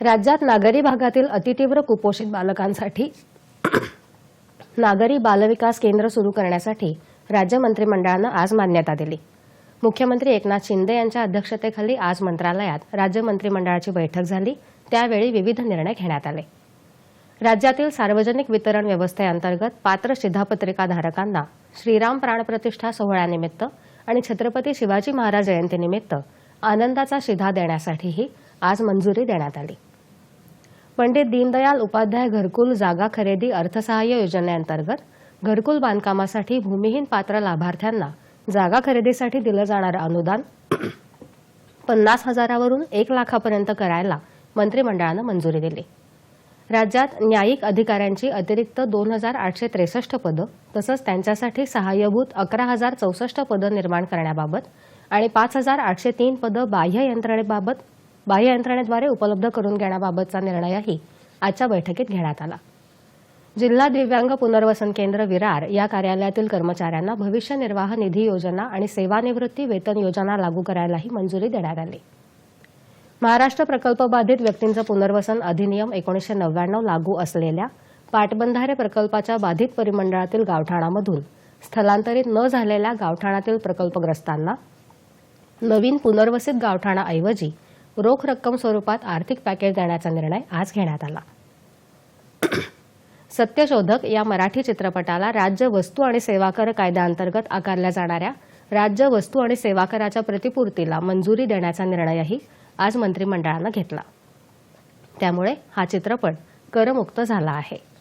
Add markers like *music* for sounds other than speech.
राज्यात नागरी भागातील अतितीव्र कुपोषित बालकांसाठी *coughs* नागरी बालविकास केंद्र सुरू करण्यासाठी राज्य मंत्रिमंडळानं आज मान्यता दिली. मुख्यमंत्री एकनाथ शिंदे यांच्या अध्यक्षतेखाली आज मंत्रालयात राज्य मंत्रिमंडळाची बैठक झाली. त्यावेळी विविध निर्णय घेण्यात आले. राज्यातील सार्वजनिक वितरण व्यवस्थेअंतर्गत पात्र शिधापत्रिकाधारकांना श्रीराम प्राणप्रतिष्ठा सोहळ्यानिमित्त आणि छत्रपती शिवाजी महाराज जयंतीनिमित्त आनंदाचा शिधा देण्यासाठीही आज मंजुरी देण्यात आली. पंडित दीनदयाल उपाध्याय घरकुल जागा खरेदी अर्थसहाय्य योजनेअंतर्गत घरकुल बांधकामासाठी भूमिहीन पात्र लाभार्थ्यांना जागा खरेदीसाठी दिलं जाणारं अनुदान पन्नास हजारावरून एक लाखापर्यंत करायला मंत्रिमंडळानं मंजुरी दिली. राज्यात न्यायिक अधिकाऱ्यांची अतिरिक्त दोन हजार आठशे त्रेसष्ट पदं तसंच त्यांच्यासाठी सहाय्यभूत अकरा हजार चौसष्ट पदं निर्माण करण्याबाबत आणि पाच हजार आठशे तीन पदं बाह्य यंत्रणेबाबत बाह्य यंत्रणेद्वारे उपलब्ध करून घेण्याबाबतचा निर्णयही आजच्या बैठकीत घेण्यात आला. जिल्हा दिव्यांग पुनर्वसन केंद्र विरार या कार्यालयातील कर्मचाऱ्यांना भविष्य निर्वाह निधी योजना आणि सेवानिवृत्ती वेतन योजना लागू करायलाही मंजुरी देण्यात आली. महाराष्ट्र प्रकल्पबाधित व्यक्तींचं पुनर्वसन अधिनियम एकोणीसशे नव्याण्णव लागू असलेल्या पाटबंधारे प्रकल्पाच्या बाधित परिमंडळातील गावठाणामधून स्थलांतरित न झालेल्या गावठाणातील प्रकल्पग्रस्तांना नवीन पुनर्वसित गावठाणाऐवजी रोख रक्कम स्वरूपात आर्थिक पॅकेज देण्याचा निर्णय आज घेण्यात आला. *coughs* सत्यशोधक या मराठी चित्रपटाला राज्य वस्तू आणि सेवा कर कायद्याअंतर्गत आकारल्या जाणाऱ्या राज्य वस्तू आणि सेवा कराच्या प्रतिपूर्तीला मंजुरी देण्याचा निर्णयही आज मंत्रिमंडळानं घेतला. त्यामुळे हा चित्रपट करमुक्त झाला आहे.